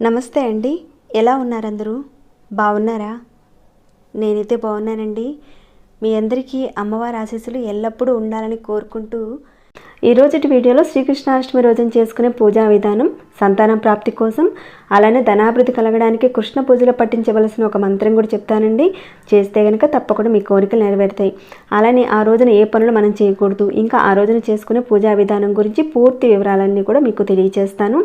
నమస్తే అండి. ఎలా ఉన్నారు అందరూ బాగున్నారా? నేనైతే బాగున్నానండి. మీ అందరికీ అమ్మవారి ఆశీస్సులు ఎల్లప్పుడూ ఉండాలని కోరుకుంటూ ఈ వీడియోలో శ్రీకృష్ణాష్టమి రోజున చేసుకునే పూజా విధానం సంతానం ప్రాప్తి కోసం అలానే ధనాభివృద్ధి కలగడానికి కృష్ణ పూజలో పట్టించవలసిన ఒక మంత్రం కూడా చెప్తానండి. చేస్తే కనుక తప్పకుండా మీ కోరికలు నెరవేరుతాయి. అలానే ఆ రోజున ఏ పనులు మనం చేయకూడదు. ఇంకా ఆ రోజున చేసుకునే పూజా విధానం గురించి పూర్తి వివరాలన్నీ కూడా మీకు తెలియజేస్తాను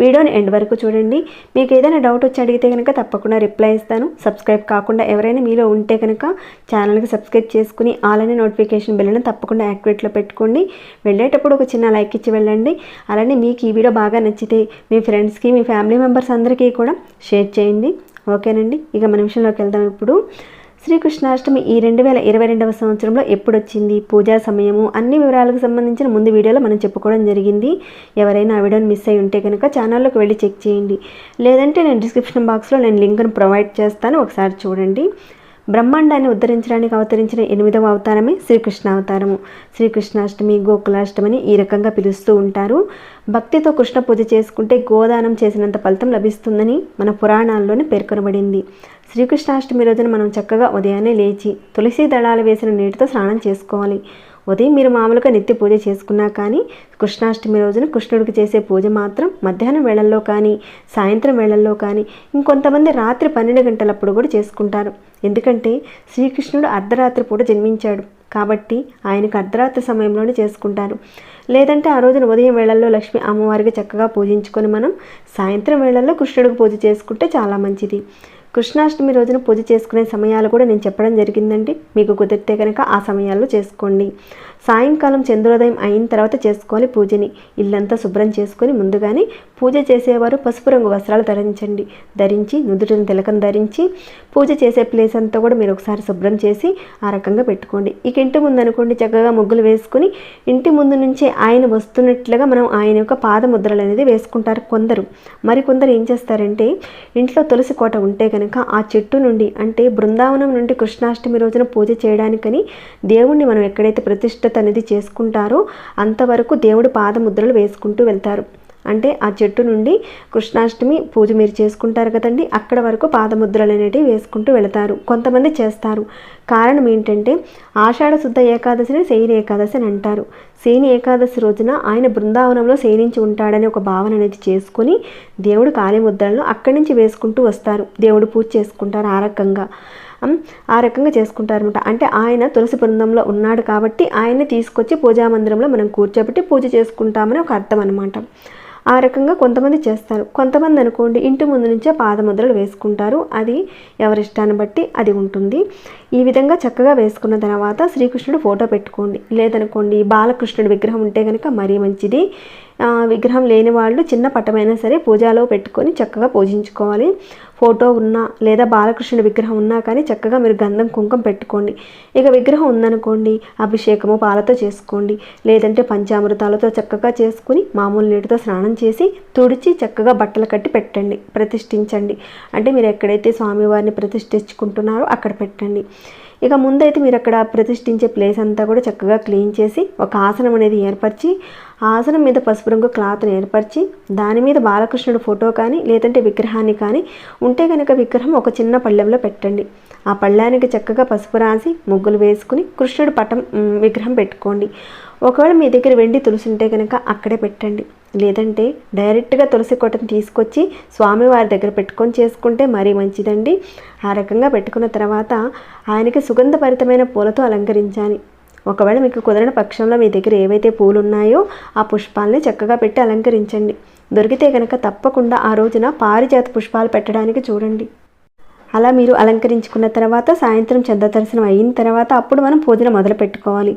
వీడియోని ఎండ్ వరకు చూడండి. మీకు ఏదైనా డౌట్ వచ్చి అడిగితే కనుక తప్పకుండా రిప్లై ఇస్తాను. సబ్స్క్రైబ్ కాకుండా ఎవరైనా మీలో ఉంటే కనుక ఛానల్కి సబ్స్క్రైబ్ చేసుకుని అలానే నోటిఫికేషన్ బిల్లును తప్పకుండా యాక్టివేట్లో పెట్టుకోండి. వెళ్ళేటప్పుడు ఒక చిన్న లైక్ ఇచ్చి వెళ్ళండి. అలానే మీకు ఈ వీడియో బాగా నచ్చితే మీ ఫ్రెండ్స్కి మీ ఫ్యామిలీ మెంబర్స్ అందరికీ కూడా షేర్ చేయండి. ఓకేనండి? ఇక మన విషయంలోకి వెళ్దాం ఇప్పుడు. శ్రీకృష్ణాష్టమి ఈ రెండు వేల ఇరవై రెండవ సంవత్సరంలో ఎప్పుడు వచ్చింది పూజా సమయము అన్ని వివరాలకు సంబంధించిన ముందు వీడియోలో మనం చెప్పుకోవడం జరిగింది. ఎవరైనా ఆ వీడియోని మిస్ అయి ఉంటే కనుక ఛానల్లోకి వెళ్ళి చెక్ చేయండి. లేదంటే నేను డిస్క్రిప్షన్ బాక్స్లో నేను లింక్ను ప్రొవైడ్ చేస్తాను. ఒకసారి చూడండి. బ్రహ్మాండాన్ని ఉద్ధరించడానికి అవతరించిన ఎనిమిదవ అవతారమే శ్రీకృష్ణ అవతారము. శ్రీకృష్ణాష్టమి గోకులాష్టమిని ఈ రకంగా పిలుస్తూ ఉంటారు. భక్తితో కృష్ణ పూజ చేసుకుంటే గోదానం చేసినంత ఫలితం లభిస్తుందని మన పురాణాల్లోనే పేర్కొనబడింది. శ్రీకృష్ణాష్టమి రోజున మనం చక్కగా ఉదయాన్నే లేచి తులసి దళాలు వేసిన నీటితో స్నానం చేసుకోవాలి. ఉదయం మీరు మామూలుగా నిత్య పూజ చేసుకున్నా కానీ కృష్ణాష్టమి రోజున కృష్ణుడికి చేసే పూజ మాత్రం మధ్యాహ్నం వేళల్లో కానీ సాయంత్రం వేళల్లో కానీ ఇంకొంతమంది రాత్రి పన్నెండు గంటలప్పుడు కూడా చేసుకుంటారు. ఎందుకంటే శ్రీకృష్ణుడు అర్ధరాత్రి పూట జన్మించాడు. కాబట్టి ఆయనకు అర్ధరాత్రి సమయంలోనే చేసుకుంటారు. లేదంటే ఆ రోజున ఉదయం వేళల్లో లక్ష్మి అమ్మవారికి చక్కగా పూజించుకొని మనం సాయంత్రం వేళల్లో కృష్ణుడికి పూజ చేసుకుంటే చాలా మంచిది. కృష్ణాష్టమి రోజున పూజ చేసుకునే సమయాలు కూడా నేను చెప్పడం జరిగిందండి. మీకు కుదిరితే కనుక ఆ సమయాల్లో చేసుకోండి. సాయంకాలం చంద్రోదయం అయిన తర్వాత చేసుకోవాలి పూజని. ఇల్లంతా శుభ్రం చేసుకొని ముందుగానే పూజ చేసేవారు పసుపు రంగు వస్త్రాలు ధరించండి. ధరించి నుదుటిని తిలకం ధరించి పూజ చేసే ప్లేస్ అంతా కూడా మీరు ఒకసారి శుభ్రం చేసి ఆ రకంగా పెట్టుకోండి. ఇక ఇంటి ముందు అనుకోండి చక్కగా ముగ్గులు వేసుకుని ఇంటి ముందు నుంచే ఆయన వస్తున్నట్లుగా మనం ఆయన యొక్క పాదముద్రలు అనేది వేసుకుంటారు కొందరు. మరి కొందరు ఏం చేస్తారంటే ఇంట్లో తులసి కోట ఉంటే కనుక ఆ చెట్టు నుండి అంటే బృందావనం నుండి కృష్ణాష్టమి రోజున పూజ చేయడానికని దేవుణ్ణి మనం ఎక్కడైతే ప్రతిష్టత అనేది చేసుకుంటారో అంతవరకు దేవుడి పాదముద్రలు వేసుకుంటూ వెళ్తారు. అంటే ఆ చెట్టు నుండి కృష్ణాష్టమి పూజ మీరు చేసుకుంటారు కదండి అక్కడ వరకు పాదముద్రలు అనేటివి వేసుకుంటూ వెళతారు. కొంతమంది చేస్తారు. కారణం ఏంటంటే ఆషాఢ శుద్ధ ఏకాదశిని శయని ఏకాదశి అని అంటారు. శయని ఏకాదశి రోజున ఆయన బృందావనంలో శయనించి ఉంటాడని ఒక భావన అనేది చేసుకుని దేవుడు కాళీముద్రలను అక్కడి నుంచి వేసుకుంటూ వస్తారు. దేవుడు పూజ చేసుకుంటారు ఆ రకంగా. ఆ రకంగా చేసుకుంటారనమాట అంటే ఆయన తులసి బృందంలో ఉన్నాడు కాబట్టి ఆయన్ని తీసుకొచ్చి పూజా మందిరంలో మనం కూర్చోబెట్టి పూజ చేసుకుంటామని ఒక అర్థం అనమాట ఆ రకంగా కొంతమంది చేస్తారు. కొంతమంది అనుకోండి ఇంటి ముందు నుంచే పాదముద్రలు వేసుకుంటారు. అది ఎవరిష్టాన్ని బట్టి అది ఉంటుంది. ఈ విధంగా చక్కగా వేసుకున్న తర్వాత శ్రీకృష్ణుడు ఫోటో పెట్టుకోండి. లేదనుకోండి బాలకృష్ణుడి విగ్రహం ఉంటే కనుక మరీ మంచిది. విగ్రహం లేని వాళ్ళు చిన్న పటమైనా సరే పూజలో పెట్టుకొని చక్కగా పూజించుకోవాలి. ఫోటో ఉన్నా లేదా బాలకృష్ణుడి విగ్రహం ఉన్నా కానీ చక్కగా మీరు గంధం కుంకం పెట్టుకోండి. ఇక విగ్రహం ఉందనుకోండి అభిషేకము పాలతో చేసుకోండి. లేదంటే పంచామృతాలతో చక్కగా చేసుకుని మామూలు నీటితో స్నానం చేసి తుడిచి చక్కగా బట్టలు కట్టి పెట్టండి. ప్రతిష్ఠించండి. అంటే మీరు ఎక్కడైతే స్వామివారిని ప్రతిష్ఠించుకుంటున్నారో అక్కడ పెట్టండి. ఇక ముందైతే మీరు అక్కడ ప్రతిష్ఠించే ప్లేస్ అంతా కూడా చక్కగా క్లీన్ చేసి ఒక ఆసనం అనేది ఏర్పరిచి ఆసనం మీద పసుపు రంగు క్లాత్ని ఏర్పరిచి దాని మీద బాలకృష్ణుడు ఫోటో కానీ లేదంటే విగ్రహాన్ని కానీ ఉంటే కనుక విగ్రహం ఒక చిన్న పళ్ళెంలో పెట్టండి. ఆ పళ్ళానికి చక్కగా పసుపు రాసి ముగ్గులు వేసుకుని కృష్ణుడు పటం విగ్రహం పెట్టుకోండి. ఒకవేళ మీ దగ్గర వెండి తులసి ఉంటే కనుక అక్కడే పెట్టండి. లేదంటే డైరెక్ట్గా తులసి కొట్టను తీసుకొచ్చి స్వామివారి దగ్గర పెట్టుకొని చేసుకుంటే మరీ మంచిదండి. ఆ రకంగా పెట్టుకున్న తర్వాత ఆయనకి సుగంధభరితమైన పూలతో అలంకరించాలి. ఒకవేళ మీకు కుదరని పక్షంలో మీ దగ్గర ఏవైతే పూలు ఉన్నాయో ఆ పుష్పాలని చక్కగా పెట్టి అలంకరించండి. దొరికితే కనుక తప్పకుండా ఆ రోజున పారిజాత పుష్పాలు పెట్టడానికి చూడండి. అలా మీరు అలంకరించుకున్న తర్వాత సాయంత్రం చంద్ర దర్శనం అయిన తర్వాత అప్పుడు మనం పూజను మొదలు పెట్టుకోవాలి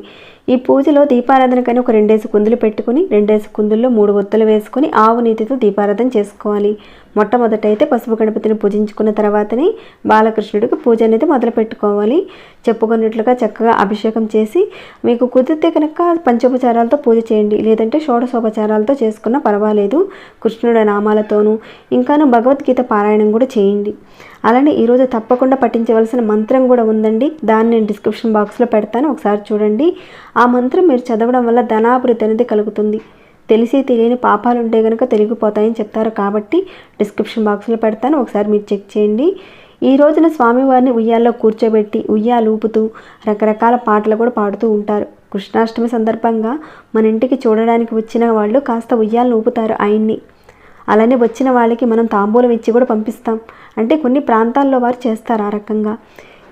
ఈ పూజలో దీపారాధనకని ఒక రెండేసి కుందులు పెట్టుకుని రెండేసి కుందుల్లో మూడు ఒత్తులు వేసుకొని ఆవు నీతితో దీపారాధన చేసుకోవాలి. మొట్టమొదట అయితే పసుపు గణపతిని పూజించుకున్న తర్వాతనే బాలకృష్ణుడికి పూజ అనేది మొదలు పెట్టుకోవాలి. చెప్పుకున్నట్లుగా చక్కగా అభిషేకం చేసి మీకు కుదిరితే కనుక పంచోపచారాలతో పూజ చేయండి. లేదంటే షోడశోపచారాలతో చేసుకున్నా పర్వాలేదు. కృష్ణుడి నామాలతోనూ ఇంకాను భగవద్గీత పారాయణం కూడా చేయండి. అలానే ఈరోజు తప్పకుండా పఠించవలసిన మంత్రం కూడా ఉందండి. దాన్ని నేను డిస్క్రిప్షన్ బాక్స్లో పెడతాను. ఒకసారి చూడండి. ఆ మంత్రం మీరు చదవడం వల్ల ధనాభివృద్ధి అనేది కలుగుతుంది. తెలిసి తెలియని పాపాలు ఉంటే కనుక తెలిగిపోతాయని చెప్తారు కాబట్టి డిస్క్రిప్షన్ బాక్స్లో పెడతాను. ఒకసారి మీరు చెక్ చేయండి. ఈ రోజున స్వామివారిని ఉయ్యాల్లో కూర్చోబెట్టి ఉయ్యాలు ఊపుతూ రకరకాల పాటలు కూడా పాడుతూ ఉంటారు. కృష్ణాష్టమి సందర్భంగా మన ఇంటికి చూడడానికి వచ్చిన వాళ్ళు కాస్త ఉయ్యాలను ఊపుతారు ఆయన్ని. అలానే వచ్చిన వాళ్ళకి మనం తాంబూలం ఇచ్చి కూడా పంపిస్తాం. అంటే కొన్ని ప్రాంతాల్లో వారు చేస్తారు ఆ రకంగా.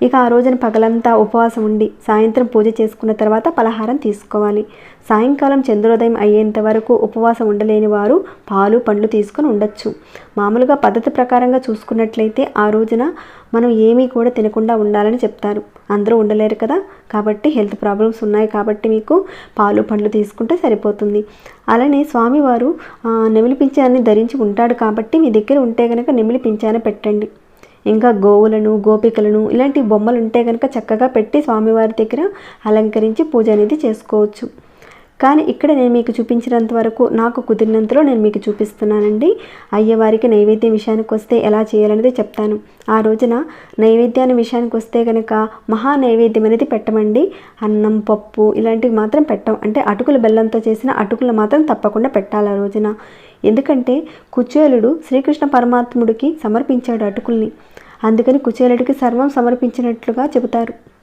ఇక ఆ రోజున పగలంతా ఉపవాసం ఉండి సాయంత్రం పూజ చేసుకున్న తర్వాత పలహారం తీసుకోవాలి. సాయంకాలం చంద్రోదయం అయ్యేంత వరకు ఉపవాసం ఉండలేని వారు పాలు పండ్లు తీసుకొని ఉండొచ్చు. మామూలుగా పద్ధతి ప్రకారంగా చూసుకున్నట్లయితే ఆ రోజున మనం ఏమీ కూడా తినకుండా ఉండాలని చెప్తారు. అందరూ ఉండలేరు కదా. కాబట్టి హెల్త్ ప్రాబ్లమ్స్ ఉన్నాయి కాబట్టి మీకు పాలు పండ్లు తీసుకుంటే సరిపోతుంది. అలానే స్వామివారు నెమిలి పింఛాన్ని ధరించి ఉంటాడు కాబట్టి మీ దగ్గర ఉంటే కనుక నెమిలి పింఛాన్ని పెట్టండి. ఇంకా గోవులను గోపికలను ఇలాంటి బొమ్మలు ఉంటే కనుక చక్కగా పెట్టి స్వామివారి దగ్గర అలంకరించి పూజ అనేది చేసుకోవచ్చు. కానీ ఇక్కడ నేను మీకు చూపించినంత వరకు నాకు కుదిరినంతలో నేను మీకు చూపిస్తున్నానండి. అయ్యవారికి నైవేద్యం విషయానికి వస్తే ఎలా చేయాలనేది చెప్తాను. ఆ రోజున నైవేద్యాన్ని విషయానికి వస్తే కనుక మహా నైవేద్యం అనేది పెట్టమండి. అన్నం పప్పు ఇలాంటివి మాత్రం పెట్టం. అంటే అటుకుల బెల్లంతో చేసిన అటుకులు మాత్రం తప్పకుండా పెట్టాలి ఆ రోజున. ఎందుకంటే కుచేలుడు శ్రీకృష్ణ పరమాత్ముడికి సమర్పించాడు అటుకుల్ని. అందుకని కుచేలుడికి సర్వం సమర్పించినట్లుగా చెబుతారు.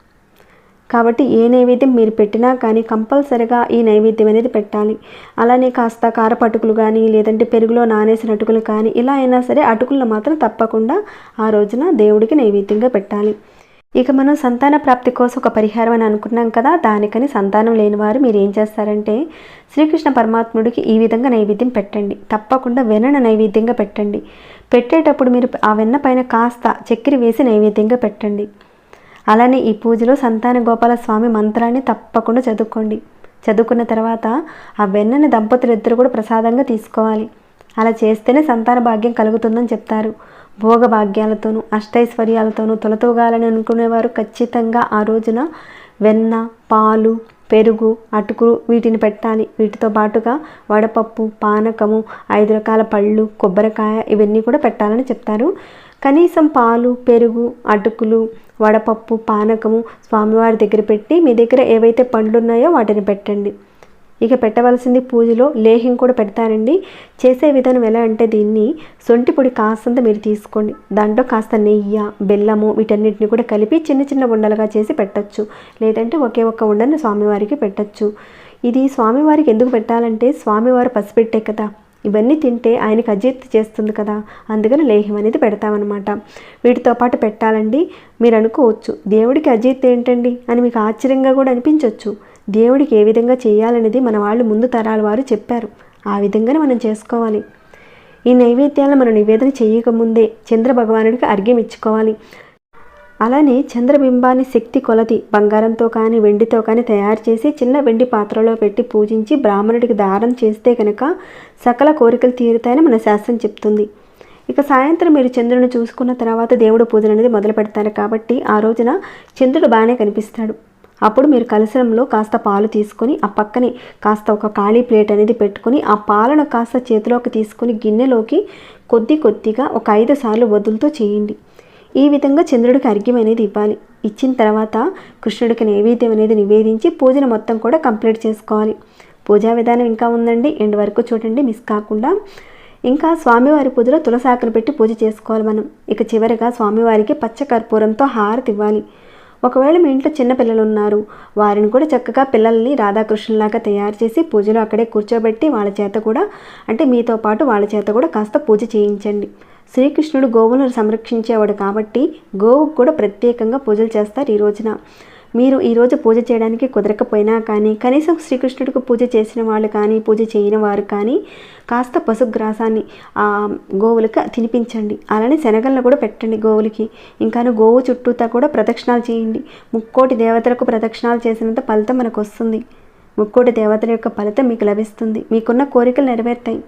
కాబట్టి ఏ నైవేద్యం మీరు పెట్టినా కానీ కంపల్సరిగా ఈ నైవేద్యం అనేది పెట్టాలి. అలానే కాస్త కారపు అటుకులు కానీ లేదంటే పెరుగులో నానేసిన అటుకులు కానీ ఇలా అయినా సరే అటుకులను మాత్రం తప్పకుండా ఆ రోజున దేవుడికి నైవేద్యంగా పెట్టాలి. ఇక మనం సంతాన ప్రాప్తి కోసం ఒక పరిహారం అని అనుకున్నాం కదా దానికని సంతానం లేని వారు మీరు ఏం చేస్తారంటే శ్రీకృష్ణ పరమాత్ముడికి ఈ విధంగా నైవేద్యం పెట్టండి. తప్పకుండా వెన్నను నైవేద్యంగా పెట్టండి. పెట్టేటప్పుడు మీరు ఆ వెన్న పైన కాస్త చక్కెర వేసి నైవేద్యంగా పెట్టండి. అలానే ఈ పూజలో సంతాన గోపాల స్వామి మంత్రాన్ని తప్పకుండా చదువుకోండి. చదువుకున్న తర్వాత ఆ వెన్నని దంపతులు ఇద్దరు కూడా ప్రసాదంగా తీసుకోవాలి. అలా చేస్తేనే సంతాన భాగ్యం కలుగుతుందని చెప్తారు. భోగ భాగ్యాలతోనూ అష్టైశ్వర్యాలతోనూ తొలతూగాలని అనుకునేవారు ఖచ్చితంగా ఆ రోజున వెన్న పాలు పెరుగు అటుకులు వీటిని పెట్టాలి. వీటితో పాటుగా వడపప్పు పానకము ఐదు రకాల పళ్ళు కొబ్బరికాయ ఇవన్నీ కూడా పెట్టాలని చెప్తారు. కనీసం పాలు పెరుగు అటుకులు వడపప్పు పానకము స్వామివారి దగ్గర పెట్టి మీ దగ్గర ఏవైతే పండ్లు ఉన్నాయో వాటిని పెట్టండి. ఇక పెట్టవలసింది పూజలో లేహ్యం కూడా పెడతారండి చేసే విధానం ఎలా అంటే దీన్ని సొంటి పొడి కాస్తంత మీరు తీసుకోండి. దాంట్లో కాస్త నెయ్యి బెల్లము వీటన్నిటిని కూడా కలిపి చిన్న చిన్న ఉండలుగా చేసి పెట్టచ్చు. లేదంటే ఒకే ఒక్క ఉండని స్వామివారికి పెట్టచ్చు. ఇది స్వామివారికి ఎందుకు పెట్టాలంటే స్వామివారు పసిపెట్టే కదా. ఇవన్నీ తింటే ఆయనకి అజీర్తి చేస్తుంది కదా. అందుకని లేహ్యం అనేది పెడతామన్నమాట. వీటితో పాటు పెట్టాలండి. మీరు అనుకోవచ్చు దేవుడికి అజీర్తి ఏంటండి? అని మీకు ఆశ్చర్యంగా కూడా అనిపించవచ్చు దేవుడికి ఏ విధంగా చేయాలనేది మన వాళ్ళు ముందు తరాల వారు చెప్పారు. ఆ విధంగానే మనం చేసుకోవాలి. ఈ నైవేద్యాలను మనం నివేదన చేయకముందే చంద్ర భగవానుడికి అర్ఘ్యం ఇచ్చుకోవాలి. అలానే చంద్రబింబాన్ని శక్తి కొలది బంగారంతో కానీ వెండితో కానీ తయారు చేసి చిన్న వెండి పాత్రలో పెట్టి పూజించి బ్రాహ్మణుడికి దారం చేస్తే కనుక సకల కోరికలు తీరుతాయని మన శాస్త్రం చెప్తుంది. ఇక సాయంత్రం మీరు చంద్రుని చూసుకున్న తర్వాత దేవుడు పూజలు అనేది మొదలు పెడతారు కాబట్టి ఆ రోజున చంద్రుడు బాగానే కనిపిస్తాడు. అప్పుడు మీరు కలశంలో కాస్త పాలు తీసుకొని ఆ పక్కనే కాస్త ఒక ఖాళీ ప్లేట్ అనేది పెట్టుకొని ఆ పాలను కాస్త చేతిలోకి తీసుకొని గిన్నెలోకి కొద్ది కొద్దిగా ఒక ఐదు సార్లు వదులుతో చేయండి. ఈ విధంగా చంద్రుడికి అర్ఘ్యం అనేది ఇవ్వాలి. ఇచ్చిన తర్వాత కృష్ణుడికి నైవేద్యం అనేది నివేదించి పూజను మొత్తం కూడా కంప్లీట్ చేసుకోవాలి. పూజా విధానం ఇంకా ఉందండి. ఎండ్ వరకు చూడండి మిస్ కాకుండా. ఇంకా స్వామివారి పూజలో తులసాకును పెట్టి పూజ చేసుకోవాలి మనం. ఇక చివరిగా స్వామివారికి పచ్చ కర్పూరంతో హారతి ఇవ్వాలి. ఒకవేళ మీ ఇంట్లో చిన్న పిల్లలు ఉన్నారు వారిని కూడా చక్కగా పిల్లల్ని రాధాకృష్ణులాగా తయారు చేసి పూజలో అక్కడే కూర్చోబెట్టి వాళ్ళ చేత కూడా అంటే మీతో పాటు వాళ్ళ చేత కూడా కాస్త పూజ చేయించండి. శ్రీకృష్ణుడు గోవులను సంరక్షించేవాడు కాబట్టి గోవుకు కూడా ప్రత్యేకంగా పూజలు చేస్తారు ఈ రోజున. మీరు ఈరోజు పూజ చేయడానికి కుదరకపోయినా కానీ కనీసం శ్రీకృష్ణుడికి పూజ చేసిన వాళ్ళు కానీ పూజ చేయని వారు కానీ కాస్త పశుగ్రాసాన్ని ఆ గోవులకు తినిపించండి. అలానే శనగలను కూడా పెట్టండి గోవులకి. ఇంకాను గోవు చుట్టూతా కూడా ప్రదక్షిణాలు చేయండి. ముక్కోటి దేవతలకు ప్రదక్షిణాలు చేసినంత ఫలితం మనకు వస్తుంది. ముక్కోటి దేవతల యొక్క ఫలితం మీకు లభిస్తుంది. మీకున్న కోరికలు నెరవేరుతాయి.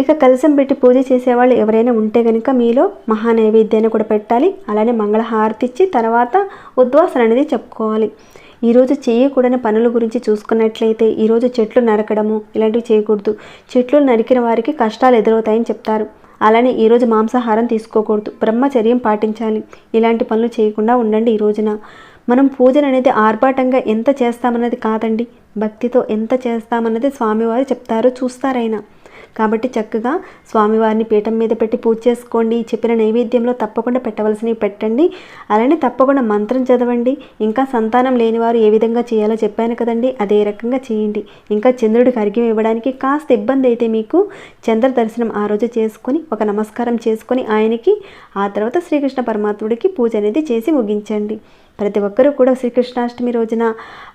ఇక కలసం పెట్టి పూజ చేసేవాళ్ళు ఎవరైనా ఉంటే కనుక మీలో మహా నైవేద్యాన్ని కూడా పెట్టాలి. అలానే మంగళహారతి ఇచ్చి తర్వాత ఉద్వాసన అనేది చెప్పుకోవాలి. ఈరోజు చేయకూడని పనుల గురించి చూసుకున్నట్లయితే ఈరోజు చెట్లు నరకడము ఇలాంటివి చేయకూడదు. చెట్లు నరికిన వారికి కష్టాలు ఎదురవుతాయని చెప్తారు. అలానే ఈరోజు మాంసాహారం తీసుకోకూడదు. బ్రహ్మచర్యం పాటించాలి. ఇలాంటి పనులు చేయకుండా ఉండండి ఈ రోజున. మనం పూజను అనేది ఆర్భాటంగా ఎంత చేస్తామన్నది కాదండి. భక్తితో ఎంత చేస్తామన్నది స్వామివారు చెప్తారు. చూస్తారైనా కాబట్టి చక్కగా స్వామివారిని పీఠం మీద పెట్టి పూజ చేసుకోండి. చెప్పిన నైవేద్యంలో తప్పకుండా పెట్టవలసినవి పెట్టండి. అలానే తప్పకుండా మంత్రం చదవండి. ఇంకా సంతానం లేనివారు ఏ విధంగా చేయాలో చెప్పాను కదండి. అదే రకంగా చేయండి. ఇంకా చంద్రుడికి అర్ఘ్యం ఇవ్వడానికి కాస్త ఇబ్బంది అయితే మీకు చంద్ర దర్శనం ఆ రోజు చేసుకొని ఒక నమస్కారం చేసుకొని ఆయనకి ఆ తర్వాత శ్రీకృష్ణ పరమాత్ముడికి పూజ అనేది చేసి ముగించండి. ప్రతి ఒక్కరూ కూడా శ్రీకృష్ణాష్టమి రోజున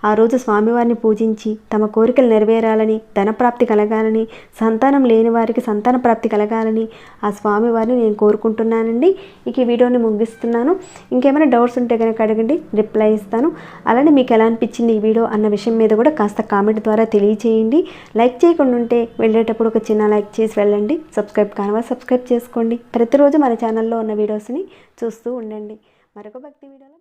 ఆ రోజు స్వామివారిని పూజించి తమ కోరికలు నెరవేరాలని ధనప్రాప్తి కలగాలని సంతానం లేని వారికి సంతాన ప్రాప్తి కలగాలని ఆ స్వామివారిని నేను కోరుకుంటున్నానండి. ఇక ఈ వీడియోని ముగిస్తున్నాను. ఇంకేమైనా డౌట్స్ ఉంటే కనుక అడగండి రిప్లై ఇస్తాను. అలానే మీకు ఎలా అనిపించింది ఈ వీడియో అన్న విషయం మీద కూడా కాస్త కామెంట్ ద్వారా తెలియచేయండి. లైక్ చేయకుండా ఉంటే వెళ్ళేటప్పుడు ఒక చిన్న లైక్ చేసి వెళ్ళండి. సబ్స్క్రైబ్ కానివారు సబ్స్క్రైబ్ చేసుకోండి. ప్రతిరోజు మన ఛానల్లో ఉన్న వీడియోస్ని చూస్తూ ఉండండి. మరొక భక్తి వీడియోలో